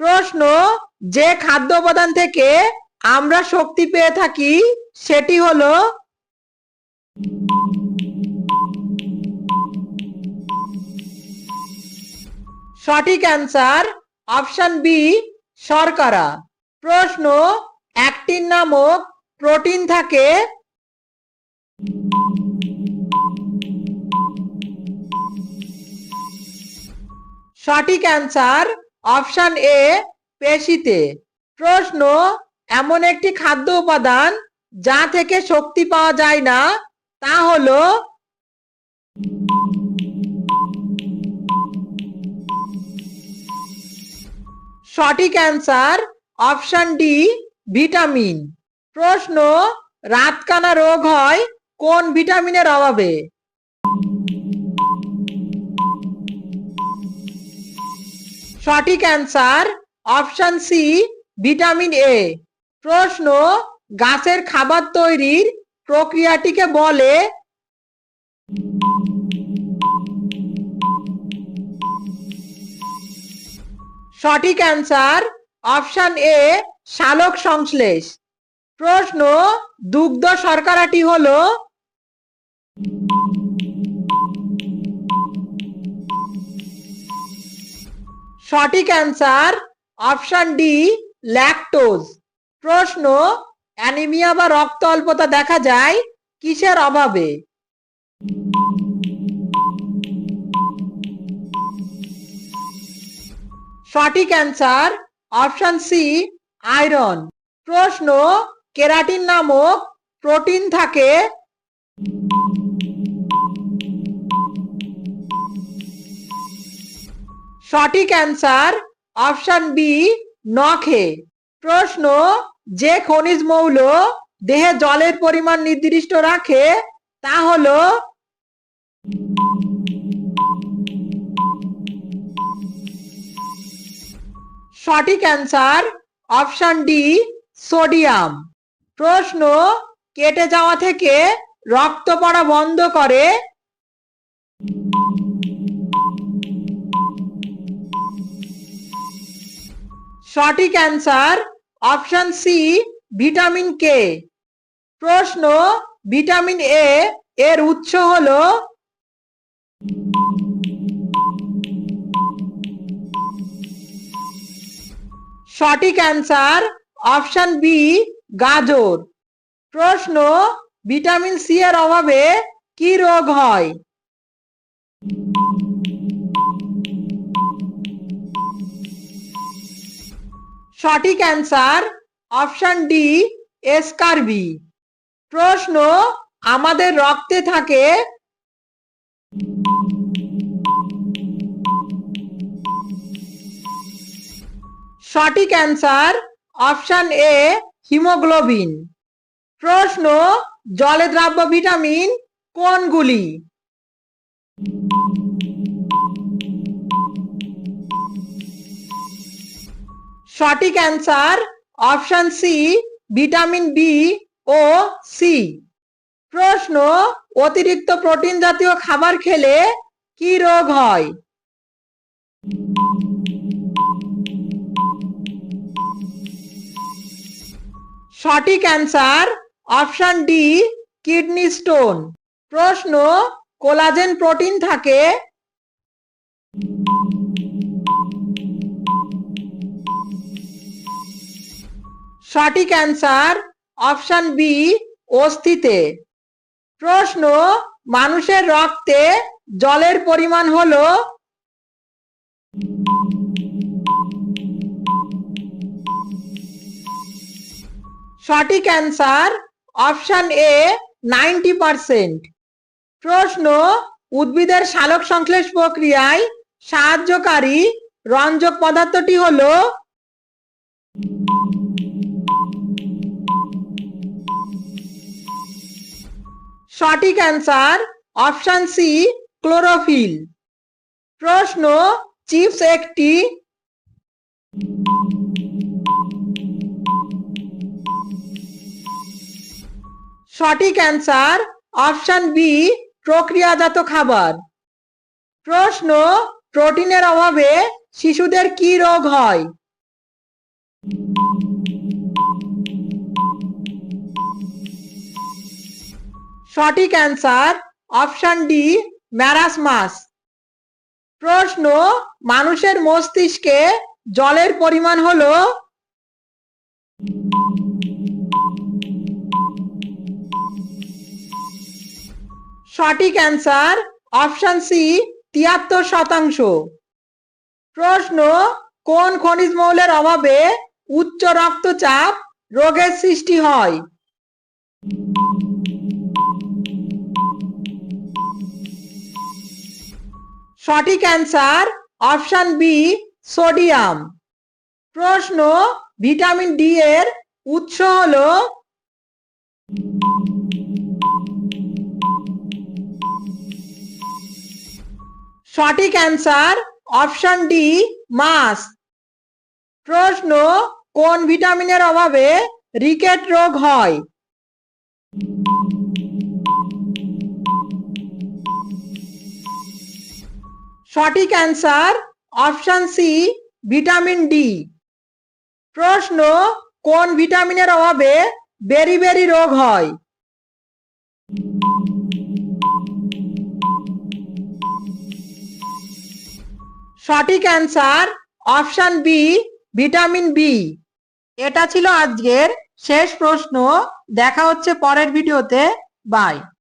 প্রশ্ন, যে খাদ্য উপাদান থেকে আমরা শক্তি পেয়ে থাকি, সেটি হলো সঠিক অ্যান্সার অপশন বি, শর্করা। প্রশ্ন অ্যাক্টিন নামক প্রোটিন থাকে সঠিক অ্যান্সার অপশন এ পেশিতে। প্রশ্ন, এমন একটি খাদ্য উপাদান যা থেকে শক্তি পাওয়া যায় না, তা হলো সঠিক অ্যান্সার অপশন ডি, ভিটামিন। প্রশ্ন, রাতকানা রোগ হয় কোন ভিটামিনের অভাবে? সঠিক answer option C vitamin A প্রশ্ন, গাছের খাবার তৈরির প্রক্রিয়াটিকে বলে সঠিক অ্যান্সার অপশন এ শালক সংশ্লেষ। প্রশ্ন, দুগ্ধ শর্করাটি হলো সঠিক অ্যান্সার অপশন ডি ল্যাকটোজ প্রশ্ন অ্যানিমিয়া বা রক্ত অল্পতা দেখা যায় কিসের অভাবে? সঠিক অ্যান্সার অপশন সি আয়রন প্রশ্ন কেরাটিন নামক প্রোটিন থাকে সঠিক অ্যান্সার অপশন বি, নখে। প্রশ্ন, যে খনিজ মৌল দেহে জলের পরিমাণ নির্দিষ্ট রাখে, তা হল সঠিক অ্যান্সার অপশন ডি, সোডিয়াম। প্রশ্ন, কেটে যাওয়া থেকে রক্ত পড়া বন্ধ করে সঠিক answer option C vitamin K প্রশ্ন ভিটামিন এ এর উৎস হলো সঠিক অ্যান্সার অপশন বি গাজর। প্রশ্ন ভিটামিন সি এর অভাবে কি রোগ হয়? সঠিক অ্যান্সার অপশন ডি এসকারবি প্রশ্ন, আমাদের রক্তে থাকে সঠিক অ্যান্সার অপশন এ হিমোগ্লোবিন। প্রশ্ন, জলে দ্রাব্য ভিটামিন কোনগুলি? সঠিক answer option C vitamin B ও সি প্রশ্ন, অতিরিক্ত প্রোটিন জাতীয় খাবার খেলে কি রোগ হয়? সঠিক answer option D kidney stone প্রশ্ন কোলাজেন প্রোটিন থাকে সঠিক অ্যান্সার অপশন বি অস্থিতে। প্রশ্ন, মানুষের রক্তে জলের পরিমাণ হলো? সঠিক answer option A ninety percent প্রশ্ন, উদ্ভিদের সালোক সংশ্লেষ প্রক্রিয়ায় সাহায্যকারী রঞ্জক পদার্থটি হলো? সঠিক অ্যান্সার অপশন সি ক্লোরোফিল প্রশ্ন চিপস একটি সঠিক অ্যান্সার অপশন বি প্রক্রিয়াজাত খাবার। প্রশ্ন প্রোটিনের অভাবে শিশুদের কি রোগ হয়? সঠিক অ্যান্সার অপশন ডি ম্যারাসমাস প্রশ্ন, মানুষের মস্তিষ্কে জলের পরিমাণ হলো? সঠিক অ্যান্সার অপশন সি তিয়াত্তর শতাংশ। প্রশ্ন, কোন খনিজ মৌলের অভাবে উচ্চ রক্তচাপ রোগের সৃষ্টি হয়? সঠিক অ্যান্সার অপশন বি সোডিয়াম। প্রশ্ন, ভিটামিন ডি এর উৎস হল সঠিক অ্যান্সার অপশন ডি মাস প্রশ্ন, কোন ভিটামিনের অভাবে রিকেট রোগ হয়? সঠিক answer option C vitamin D প্রশ্ন, কোন ভিটামিনের অভাবে বেরি বেরি রোগ হয়? সঠিক answer option B vitamin B এটা ছিল আজকের শেষ প্রশ্ন। দেখা হচ্ছে পরের ভিডিওতে বাই